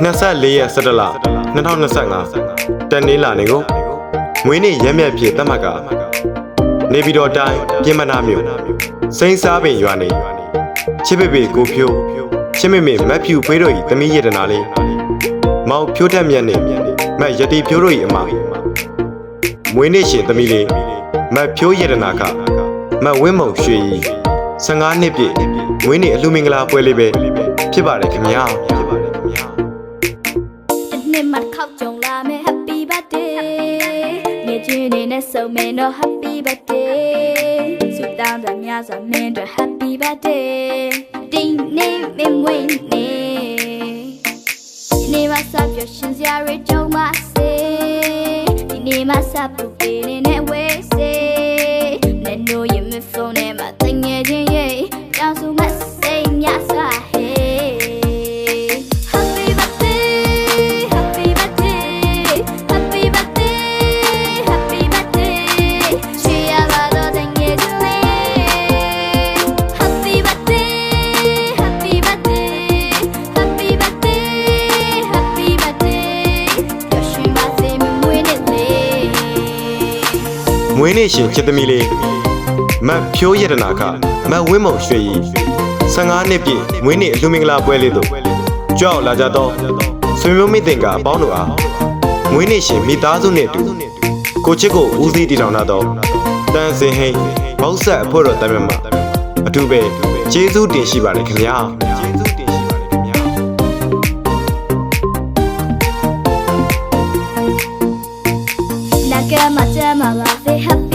24ရက်17လ2025တန်နေလာနေကိုမွေးနေ့ရက်မြက်ဖြစ်သတ်မှတ်ကနေပြည်တော်တိုင်းပြင်မနာမြို့စိန်စားပင်ရွာနေချစ်ပေပေကိုဖြိုးချစ်မေမေမတ်ဖြူဖွေးတို့ဤသမီးရတနာလေးမောင်ဖြိုးတက်မြတ်နေမတ်ယတိဖြိုးတို့ဤအမမွေးနေ့ရှင်သမီးလေးမတ်ဖြိုးရတနာကမတ်ဝင်းမုံရွှေဤ15နှစ်ပြည့်မွေးနေ့အလှမင်္ဂလာပွဲလေးပဲဖြစ်ပါတယ်ခင်ဗျာဖြစ်ပါတယ်ခင်ဗျာတစ်နှစ်မှတစ် ခေါက်ကြုံလာမယ် Happy birthday ငယ်ချင်းတွေနဲ့ဆုံမယ်တော့ Happy birthday ဆူတောင်းတာများစွာမင်းတို့ Happy birthday ဒီနေ့မင်းဝင်းနေဒီနေ့မှစပြရှင်စရာတွေကြုံပါစေဒီနေ့မှစပူပေးနေနဲ့ဝေးစေနဲ့နိုးရင်မ မွေးနေ့ရှင်ချစ်သမီးလေးမတ်ဖြိုးရတနာကမတ်ဝင်းမုံရွှေရီ15နှစ်ပြည့်မွေးနေ့အလှမင်္ဂလာပွဲလေးတို့ကြောက်လာကြတော့ဆွေမျိုးမိတင်ကအပေါင်းတို့အားမွေးနေ့ရှင်မိသားစုနဲ့အတူကိုချစ်ကိုဦးစီးတည်ထောင်လာတော့တန်စင်ဟိန်ဘောက်ဆက်အဖို့တော်တမ်းမြတ်မှာအထူးပဲကျေးဇူးတင်ရှိပါတယ်ခင်ဗျာ နာကမချမ်း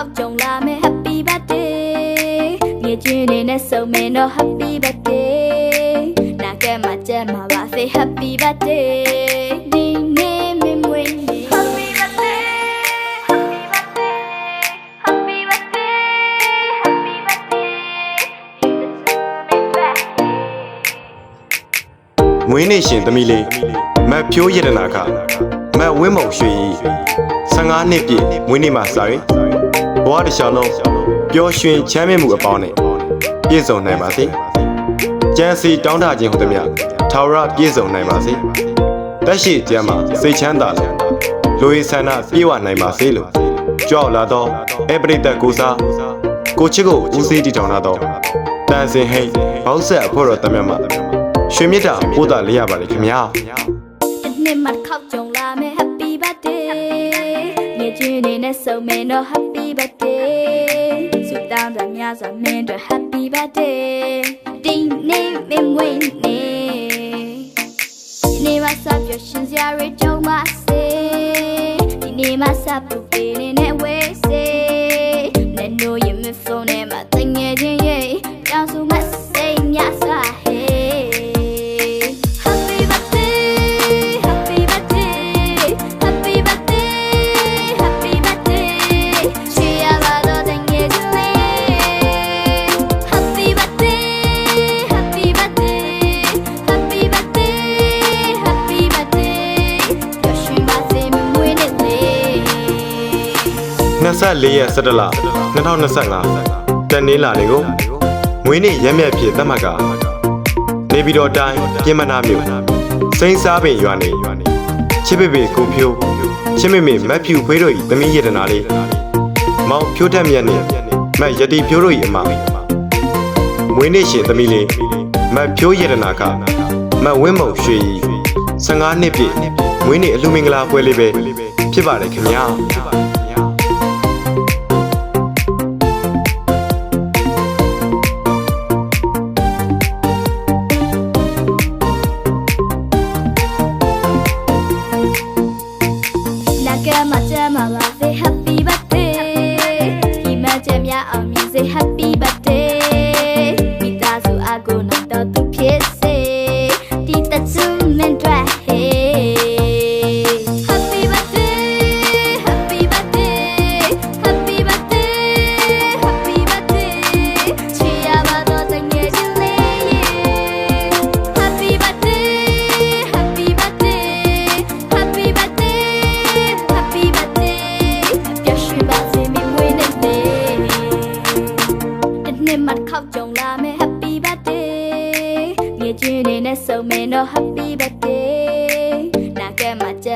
ခေါက်ကြုံလာမယ် Happy birthday ငယ်ချင်းတွေနဲ့ဆုံမယ်တော့ Happy birthday နာကဲမှာကြက်မှာပါစေ Happy birthday ဒီနေ့မင်းမွေးနေ့ Happy birthday Happy birthday Happy birthday Happy birthday မွေးနေ့ရှင်သမီးလေးမတ်ဖြိုးရတနာကမတ်ဝင်းမုံရွှေရီ15နှစ်ပြည့်မွေးနေ့မှာစာရင် ဘဝတစ်လျှောက်လုံးပျော်ရွှင်ချမ်းမြေ့မှုအပေါင်းနဲ့ပြည့်စုံနိုင်ပါစေကြံစီတောင်းတခြင်းဟူသည်မြထာဝရပြည့်စုံနိုင်ပါစေတက်ရှိကျမ်းမှာစိတ်ချမ်းသာလို့လူရည်ဆန္ဒပြေဝနိုင်ပါစေလို့ကြောက်လာတော့အပရိသတ်ကိုစားကိုချစ်ကိုဦးစီးတည်ထောင်လာတော့တန်စင်ဟိတ်ဘောက်ဆက်အဖို့တော်တမတ်မှာရွှေမြတ်တာပို့တာလေးရပါလေခင်ဗျာတစ်နှစ်မှတစ်ခေါက်ကြုံလာမယ် Happy birthday ငယ်ချင်းတွေနဲ့ဆုံမယ်တော့ Happy birthday ဆူတောင်းတာများစွာမင်းတို့ Happy birthday ဒီနေ့မင်းဝင်းနေဒီနေ့မှစပြရှင်စရာတွေကြုံပါစေဒီနေ့မှစပူပေးနေနဲ့ဝေးစေနဲ့နိုးရင်မ 24ရက်17လ2025တန်နေလာနေကိုမွေးနေ့ရက်မြက်ဖြစ်သတ်မှတ်ကနေပြည်တော်တိုင်းပြင်မနာမြို့စိန်စားပင်ရွာနေချစ်ပေပေကိုဖြိုးချစ်မေမေမတ်ဖြူဖွေးတို့ဤသမီးရတနာလေးမောင်ဖြိုးတက်မြတ်နေမတ်ယတိဖြိုးတို့ဤအမမွေးနေ့ရှင်သမီးလေးမတ်ဖြိုးရတနာကမတ်ဝင်းမုံရွှေဤ15နှစ်ပြည့်မွေးနေ့အလှမင်္ဂလာပွဲလေးပဲဖြစ်ပါတယ်ခင်ဗျာ ဆုံမင်းတော့ happy birthday နာကဲမှာကြ